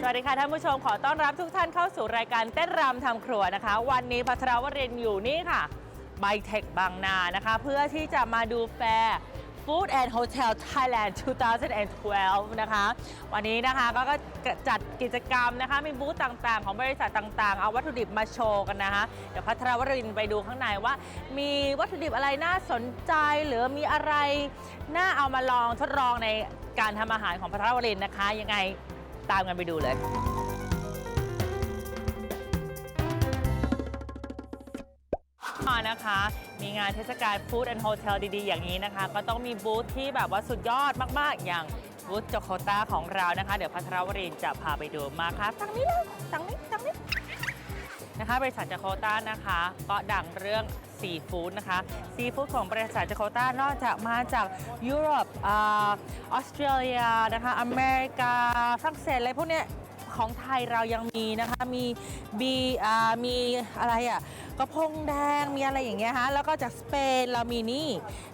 สวัสดีค่ะท่านผู้ชมขอต้อนรับทุกท่านเข้าสู่รายการเต้นรำทำครัวนะคะ วันนี้พัทรวรินอยู่นี่ค่ะไบเทคบางนานะคะ เพื่อที่จะมาดูแฟร์ Food and Hotel Thailand 2012 นะคะ วันนี้นะคะก็จัดกิจกรรมนะคะ มีบูธต่างๆ ของบริษัทต่างๆ เอาวัตถุดิบมาโชว์กันนะคะ เดี๋ยวพัทรวรินไปดูข้างในว่า มีวัตถุดิบอะไรน่าสนใจ หรือมีอะไรน่าเอามาลองทดลองในการทำอาหารของพัทรวรินนะคะ ยังไง ตามกันไปดูเลย นะคะ มีงานเทศกาลฟู้ดแอนด์โฮเทลดี ๆ อย่างนี้นะคะ ก็ต้องมีบูธที่แบบว่าสุดยอดมาก ๆ อย่างบูธโจโคต้าของเรานะคะ เดี๋ยวพัทรวรินจะพาไปดูมาค่ะทางนี้เลยทางนี้ทางนี้นะคะบริษัทโจโคต้านะคะ ก็ดังเรื่อง ซีฟู้ดนะคะซีฟู้ดของบริษัทโจโคต้านอกจากมาจากยุโรปออสเตรเลียนะคะอเมริกาฝรั่งเศสอะไรพวกเนี้ยของไทยเรายังมีนะคะมีบีมีอะไรอะกระพงแดงมีอะไรอย่างเงี้ยฮะแล้วก็จากสเปนเรามีนี่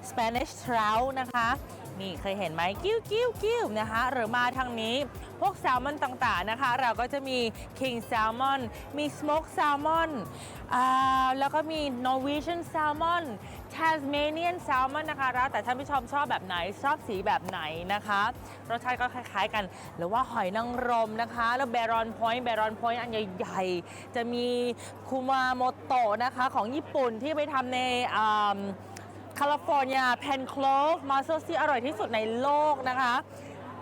Spanish trout นะคะ นี่เคยเห็นไหมกิ้วกิ้วกิ้วนะคะ หรือมาทางนี้พวกแซลมอนต่างๆนะคะ เราก็จะมี king salmon มี smoke salmon อ่าแล้วก็มี norwegian salmon tasmanian salmon นะคะ แล้วแต่ท่านผู้ชมชอบแบบไหนชอบสีแบบไหนนะคะรสชาติก็คล้ายๆกัน หรือว่าหอยนางรมนะคะ แล้ว baron point baron point อันใหญ่ๆ จะมีคุมาโมโตะนะคะของญี่ปุ่นที่ไปทำในอ่า แคลิฟอร์เนียแพนโคลฟมาโซซี่อร่อยที่สุดในโลกนะคะ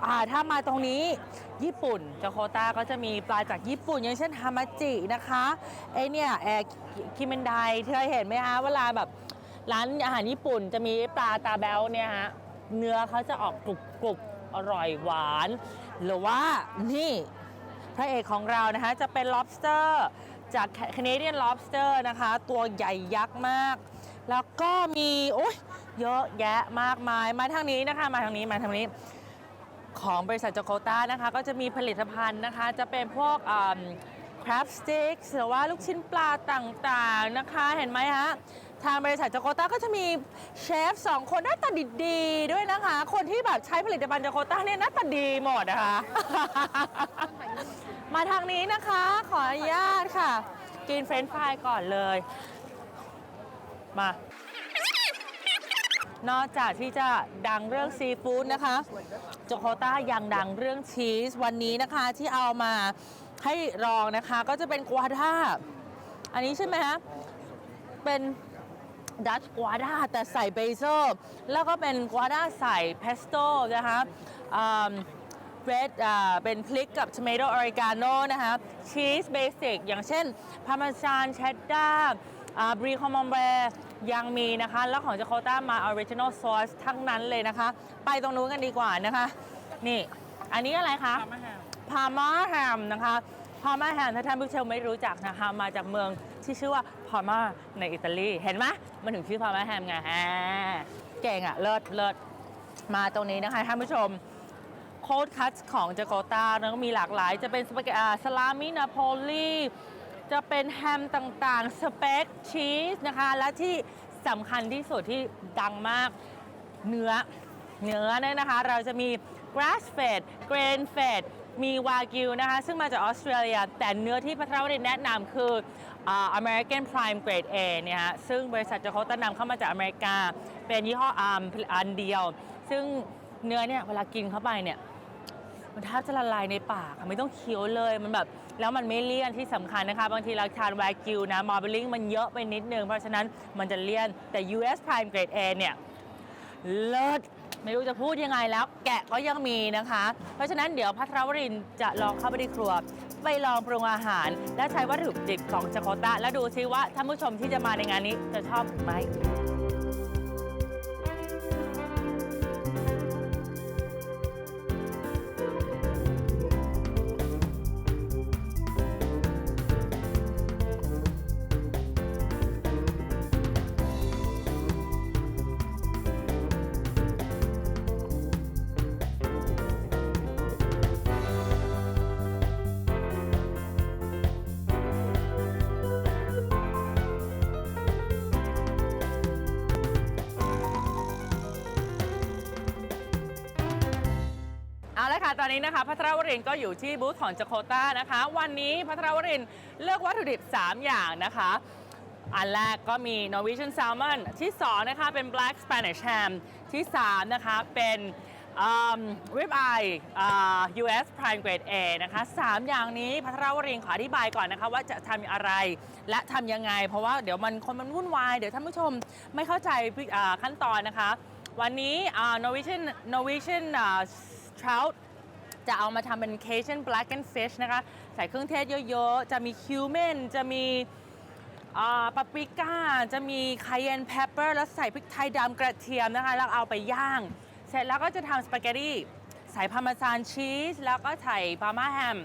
อ่าถ้ามาตรงนี้ญี่ปุ่นจาโคตาก็จะมีปลาจากญี่ปุ่น อย่างเช่นฮามาจินะคะไอเนี่ยแอร์คิเมนไดเคยเห็นไหมคะเวลาแบบร้านอาหารญี่ปุ่นจะมีปลาตาแบลเนี่ยฮะเนื้อเขาจะออกกรุบกรุบอร่อยหวาน หรือว่านี่พระเอกของเรานะคะจะเป็น lobster จาก Canadian lobster นะคะ ตัวใหญ่ยักษ์มาก แล้วก็มีโอ้ยเยอะแยะมากมายมาทางนี้นะคะ มาทางนี้มาทางนี้ ของบริษัทจโคต้านะคะ ก็จะมีผลิตภัณฑ์นะคะ จะเป็นพวกคราฟสติ๊กหรือว่าลูกชิ้นปลาต่างๆนะคะ เห็นไหมฮะทางบริษัทจโคต้าก็จะมีเชฟสองคนหน้าตาดีๆด้วยนะคะ คนที่แบบใช้ผลิตภัณฑ์จโคต้าเนี่ยหน้าตาดีหมดนะคะ มาทางนี้นะคะขออนุญาตค่ะ กินเฟรนช์ฟรายก่อนเลย มา นอกจากที่จะดังเรื่องซีฟู้ดนะคะโจโคต้ายังดังเรื่องชีสวันนี้นะคะที่เอามาให้ลองนะคะก็จะเป็นกัวด้าอันนี้ใช่ไหมฮะเป็นดัชกัวด้าแต่ใส่เบเซลแล้วก็เป็นกัวด้าใส่เพสโต้นะคะเรดเป็นพริกกับ tomato oregano นะคะชีสเบสิกอย่างเช่นพาร์เมซานเชดดาร์ บรีคอมมอนเบยังมีนะคะ แล้วของจ a โคต้ามาออริจินอลซอสทั้งนั้นเลยนะคะ ไปตรงนู้นกันดีกว่านะคะ นี่ อันนี้อะไรคะ พามาแฮมนะคะพามาแฮมถ้าท่านผู้ชมไม่รู้จักนะคะ มาจากเมืองที่ชื่อว่าพามาในอิตาลี เห็นไหมมันถึงชื่อพามาแฮมไงแฮมเก่งอะเลิศเลิศมาตรงนี้นะคะท่านผู้ชมโค้ดคัตของจาการ์ตาแล้วก็มีหลากหลาย จะเป็นสปาเกตอ่าสลามินาโพลี จะเป็นแฮมต่างๆ สเปกชีสนะคะ และที่สำคัญที่สุดที่ดังมากเนื้อ เนื้อเนี่ยนะคะ เราจะมี grass fed grain fed มีวากิวนะคะ ซึ่งมาจากออสเตรเลีย แต่เนื้อที่พัทรวรินทร์แนะนำคืออ่า American Prime Grade A เนี่ยฮะซึ่งบริษัทจะเขาตนำเข้ามาจากอเมริกา เป็นยี่ห้ออาร์มอันเดียว ซึ่งเนื้อเนี่ยเวลากินเข้าไปเนี่ย มันแทบจะละลายในปากอะไม่ต้องเคี้ยวเลยมันแบบ แล้วมันไม่เลี่ยนที่สำคัญนะคะ บางทีเราทานวากิวนะมอร์เบลลิงมันเยอะไปนิดนึง เพราะฉะนั้นมันจะเลี่ยนแต่ US Prime Grade A เนี่ยเลิศไม่รู้จะพูดยังไงแล้ว แกะก็ยังมีนะคะ เพราะฉะนั้นเดี๋ยวพัทรวรินจะลองเข้าไปในครัว ไปลองปรุงอาหาร และใช้วัตถุดิบของจากโตาและดูซิว่าท่านผู้ชมที่จะมาในงานนี้จะชอบหรือไหม ตอนนี้นะคะพัทรวรินก็อยู่ที่บูธของจโคต้านะคะ วันนี้พัทรวรินเลือกวัตถุดิบ 3 อย่างนะคะ อันแรกก็มี Norwegian Salmon ที่ 2 นะคะ เป็น Black Spanish Ham ที่ 3 นะคะ เป็นริบไอ US Prime Grade A นะคะ3อย่างนี้พัทรวรินขออธิบายก่อนนะคะ ว่าจะทำอะไรและทำยังไง เพราะว่าเดี๋ยวมันคนมันวุ่นวาย เดี๋ยวท่านผู้ชมไม่เข้าใจขั้นตอนนะคะ วันนี้ Norwegian Norwegian Trout จะเอามาทำเป็น Cajun Blackened Fish นะคะ ใส่เครื่องเทศเยอะๆ จะมีคิวเมนจะมีปาปริก้า จะมีคายเอน p พเปอร์แล้วใส่พริกไทยดำกระเทียมนะคะ แล้วเอาไปย่าง เสร็จแล้วก็จะทำสปาเกตตี้ใส่พาร์เมซานชีสแล้วก็ใส่พาร์มาแฮม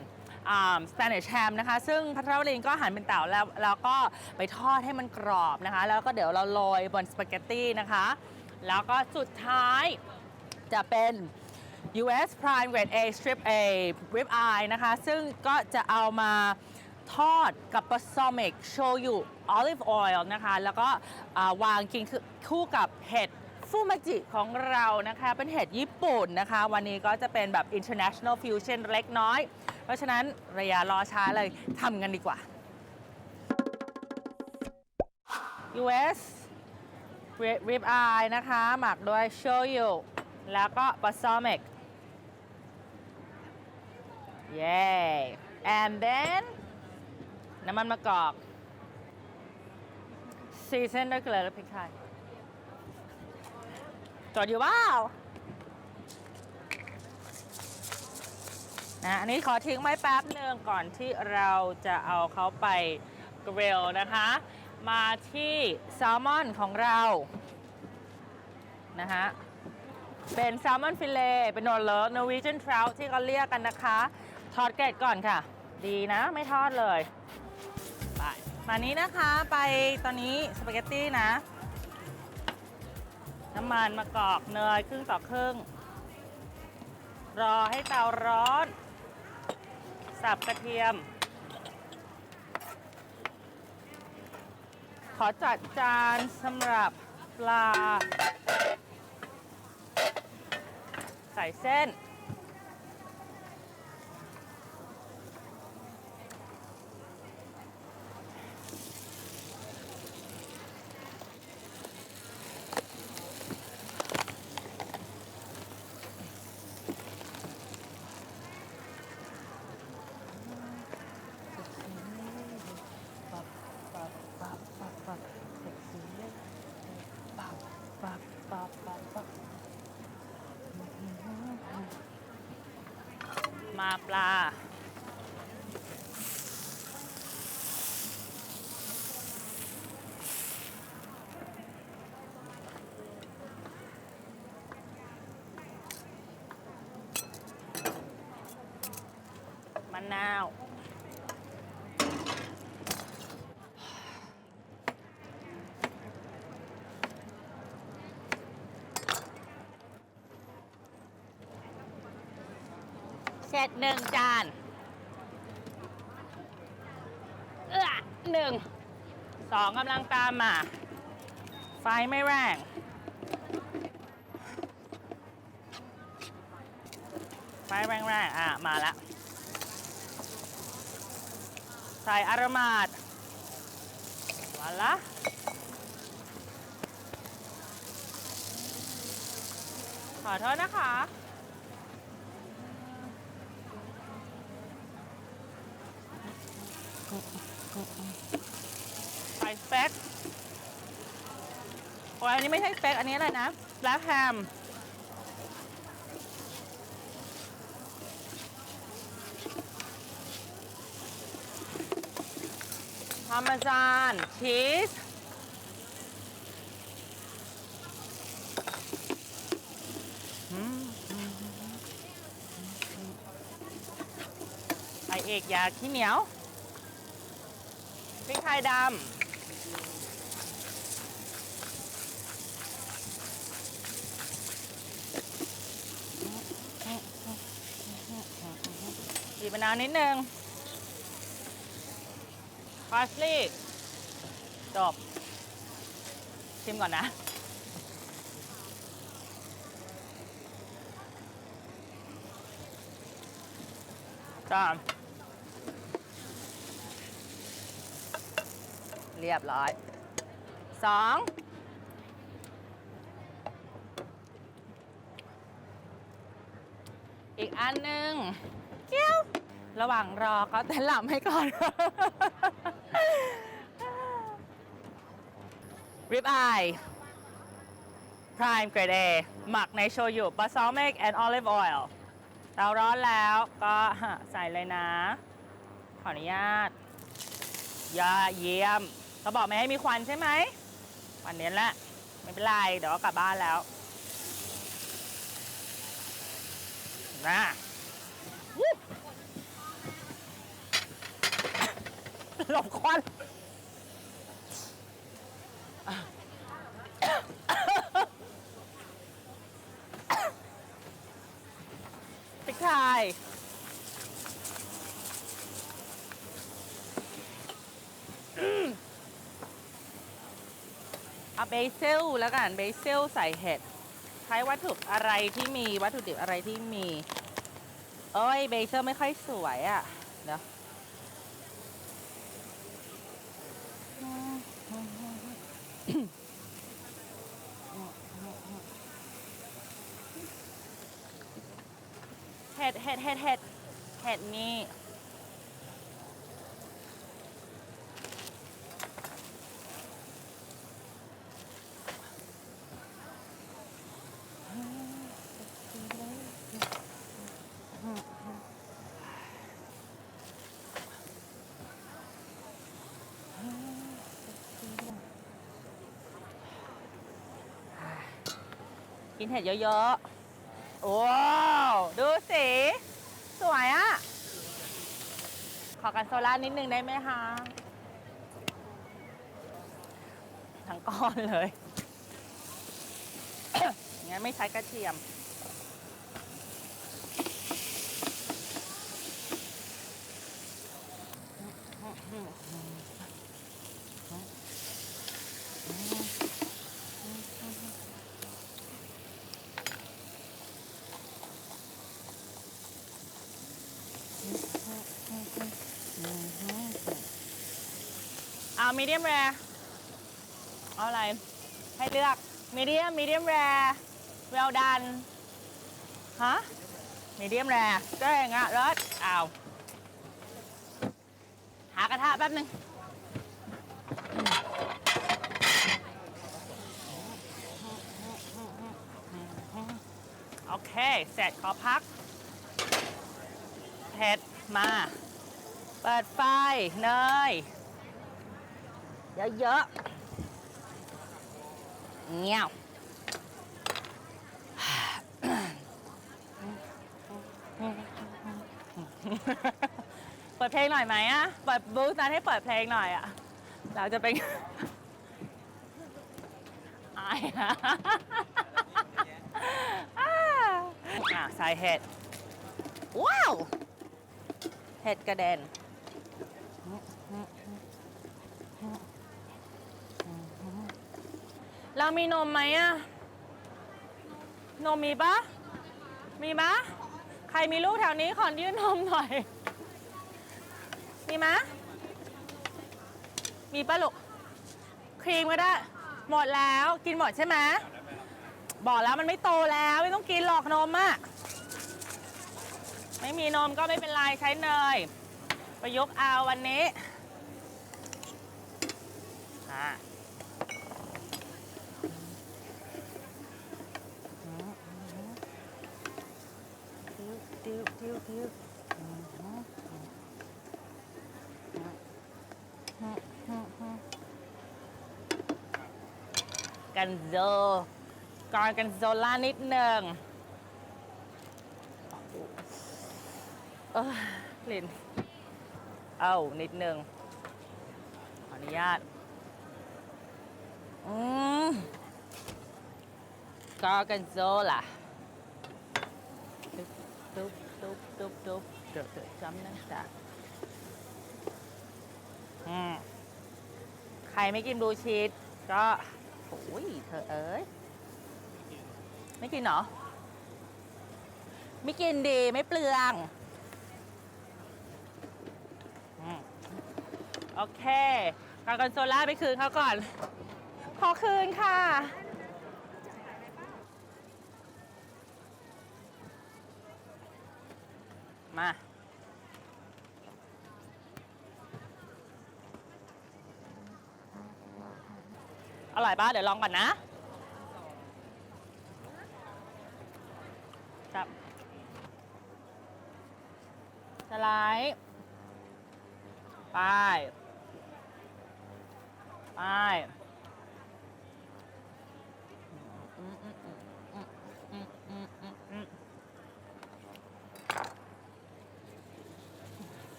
สเปนิชแฮมนะคะ ซึ่งพัทรวรินก็หั่นเป็นเต่าแล้วแล้วก็ไปทอดให้มันกรอบนะคะ แล้วก็เดี๋ยวเราโรยบนสปาเกตตี้นะคะ แล้วก็สุดท้ายจะเป็น US Prime Grade A Strip A Rib Eye นะคะ ซึ่งก็จะเอามาทอดกับ balsamic โชยุ olive oil นะคะ แล้วก็วางกินคู่กับเห็ดฟูมาจิของเรานะคะ เป็นเห็ดญี่ปุ่นนะคะ วันนี้ก็จะเป็นแบบ international fusion เล็กน้อย เพราะฉะนั้นระยะรอช้าเลยทำกันดีกว่า US rib eye นะคะ หมักด้วยโชยุแล้วก็ balsamic เย้ and then น้ำมันมะกอกซีเซนด้วยเกลือและพริกไทยจอดอยู่เปล่านะอันนี้ขอทิ้งไว้แป๊บหนึ่งก่อนที่เราจะเอาเขาไปกริลนะคะ มาที่แซลมอนของเรานะคะเป็นแซลมอนฟิเลเป็นนอร์เลอร์นอร์วีเจนทร u ทที่เขาเรียกกันนะคะ ทอดเกล็ดก่อนค่ะ ดีนะไม่ทอดเลยไปมานี้นะคะไปตอนนี้สปาเกตตี้นะ น้ำมันมะกอกเนยครึ่งต่อครึ่ง รอให้เตาร้อน สับกระเทียม ขอจัดจานสำหรับปลา ใส่เส้น ปับปับปับปับปับเซ็กซี่เลยปับปับปับปับปับมา ปลา มะนาว เสร็จหนึ่งจานเอื้อหนึ่งสองกำลังตามมา ไฟไม่แรงไฟแรงๆอะ มาล้วใส่อารมาดมาละขอโทษนะคะ ใส่สเต็กโอ้ยอันนี้ไม่ใช่สเต็กอันนี้อะไรนะแบล็คแฮมพาร์เมซานชีสไอเอกอยาขี้เหนียว พริกไทยดำบีบมะนาวนิดนึงพาสลีย์จบชิมก่อนนะอสาม เรียบร้อยสองอีกอันหนึ่งเกี้ยวระหว่างรอก็เต้นหลับให้ก่อน ริบอาย Prime Grade A หมักในโชยุ balsamic and olive oil เตาร้อนแล้วก็ใส่เลยนะ ขออนุญาตยาเยี่ยม เขาบอกไม่ให้มีควันใช่ไหมวันนี้แหละไม่เป็นไรเดี๋ยวก็กลับบ้านแล้วนะหลบควันพริกไทย เบซิลแล้วกันเบซิลใส่เห็ดใช้วัตถุอะไรที่มีวัตถุดิบอะไรที่มีเอ้ยเบซิลไม่ค่อยสวยอะ่ะเดี๋ยวเห็ดเห็ดเห็ดเห็ดเห็ดนี่ กินเห็ดเยอะๆ โอ้ดูสิ สวยอะขอกันโซล่านิดนึงได้ไหมคะ ทั้งก้อนเลย งั้นไม่ใช้กระเทียม เอามีเดียมแรเอาอะไร ให้เลือกมีเดียมมีเดียมแรเวลดันฮะมีเดียมแรเจ้งอะรสเอาหากระทะแป๊บนึงโอเค เสร็จขอพัก มา เปิดไฟเนยเยอะๆเงี้ยวเปิดเพลงหน่อยไหมอะเปิดบูธนั้นให้เปิดเพลงหน่อยอะเราจะเป็นอายอะอะใส่เห็ด ว้าว เห็ดกระเด็นเรามีนมไหมอะนมมีปะมีปะใครมีลูกแถวนี้ขอยื่นนมหน่อย มีมะ มีปะลูก ครีมก็ได้ หมดแล้ว กินหมดใช่ไหม บอกแล้วมันไม่โตแล้ว ไม่ต้องกินหรอกนมอะ ไม่มีนมก็ไม่เป็นไรใช้เนย ประยุกต์เอาวันนี้อะติ้วติ้วติ้วกันโซกอนกันโซล่านิดหนึ่ง เออลิ้นเอานิดนึง ขออนุญาต อืมกอกันโซล่ะตุ๊บตุ๊บตุ๊บตุ๊บเดี๋ยวเดี๋ยวจำนั่นจ้ะอืมใครไม่กินบลูชีสก็โอ้ยเธอเอ้ย ไม่กินเหรอ ไม่กินดี ไม่เปลือง โอเคกากันโซล่าไปคืนเขาก่อน ขอคืนค่ะ มา อร่อยป่ะ เดี๋ยวลองก่อนนะครับสไลด์ไป ไป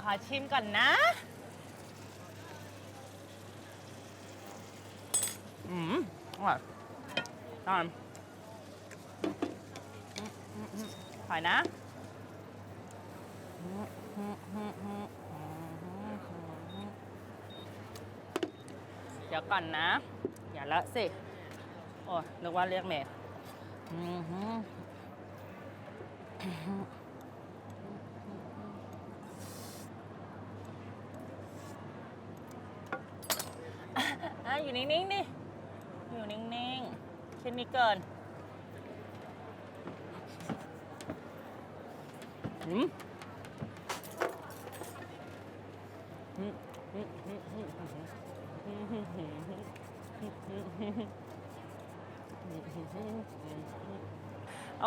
ขอชิมก่อนนะ ถ่ายนะเดี๋ยวก่อนนะ อย่าละสิ โอ้นึกว่าเรียกเมย์อืมฮึอะอยู่นิ่งๆดิ อยู่นิ่งๆชิ้นนี้เกิน โอ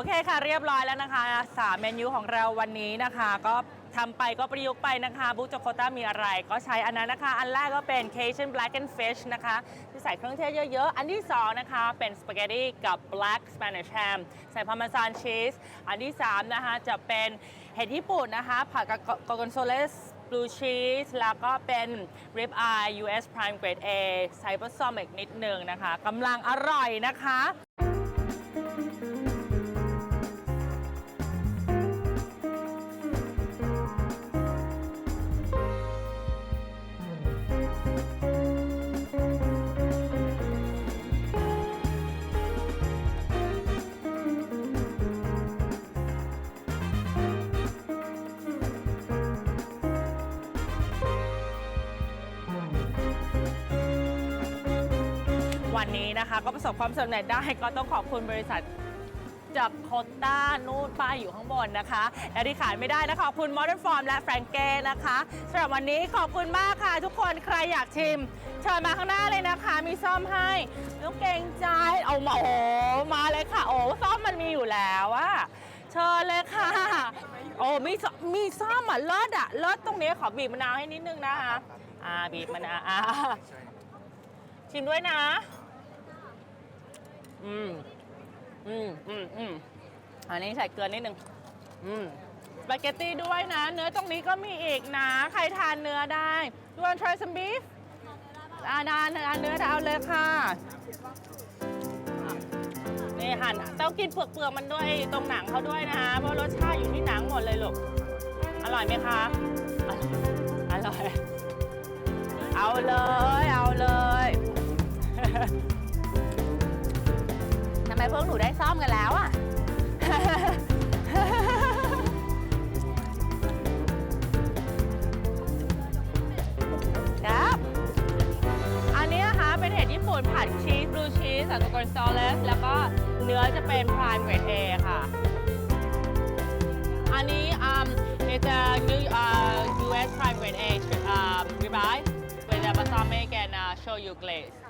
เคค่ะเรียบร้อยแล้วนะคะสามเมนูของเราวันนี้นะคะ ก็ ทำไปก็ประยุกต์ไปนะคะบุจโคต้ามีอะไรก็ใช้อันนั้นนะคะ อันแรกก็เป็น Cajun Black and Fish นะคะที่ใส่เครื่องเทศเยอะๆ อันที่ 2 นะคะ เป็นสปาเกตตี้กับ Black Spanish Ham ใส่พาร์เมซานชีสอันที่ 3 นะคะ จะเป็นเห็ดญี่ปุ่นนะคะ ผัดกับกอร์กอนโซเลส blue cheese แล้วก็เป็น rib eye US prime grade A ใส่ผสมอีกนิดนึงนะคะกำลังอร่อยนะคะ วันนี้นะคะ ก็ประสบความสำเร็จได้ก็ต้องขอบคุณบริษัทจากโคต้านูนป้ายอยู่ข้างบนนะคะ และที่ขายไม่ได้นะขอบคุณ Modern Form และแฟรงเก้นะคะสำหรับวันนี้ขอบคุณมากค่ะ ทุกคนใครอยากชิม เชิญมาข้างหน้าเลยนะคะ มีซ่อมให้ต้องเกรงใจเอามาโอ้มาเลยค่ะ โอ้ซ่อมมันมีอยู่แล้วอะเชิญเลยค่ะ โอ้มีมมีซ่อมอะเลิศอะเลิศตรงนี้ขอบีบมะนาวให้นิดนึงนะคะอ่าบีบมะนาวอ่าชิมด้วยนะ อืมอืมอืมอืมอันนี้ใส่เกลือนิดนึงอืมสปาเกตตี้ด้วยนะ เนื้อตรงนี้ก็มีอีกนะ ใครทานเนื้อได้ you want try some beef อาดานเนื้อเนื้อเอาเลยค่ะนี่หั่นต้องกินเปลือกเปลือกๆมันด้วยตรงหนังเขาด้วยนะคะเพราะรสชาติอยู่ที่หนังหมดเลยลูกอร่อยไหมคะอร่อย เอาเลย เอาเลย ทำไมพวกหนูได้ซ่อมกันแล้วอะ ครับ อันนี้นะคะเป็นเห็ดญี่ปุ่นผัดชีสบลูชีสสันตกอนซอเลส แล้วก็เนื้อจะเป็นพรายเกรดเอค่ะ อันนี้ um it's a new uh, US prime grade A um ribeye with a balsamic and uh, shoyu glaze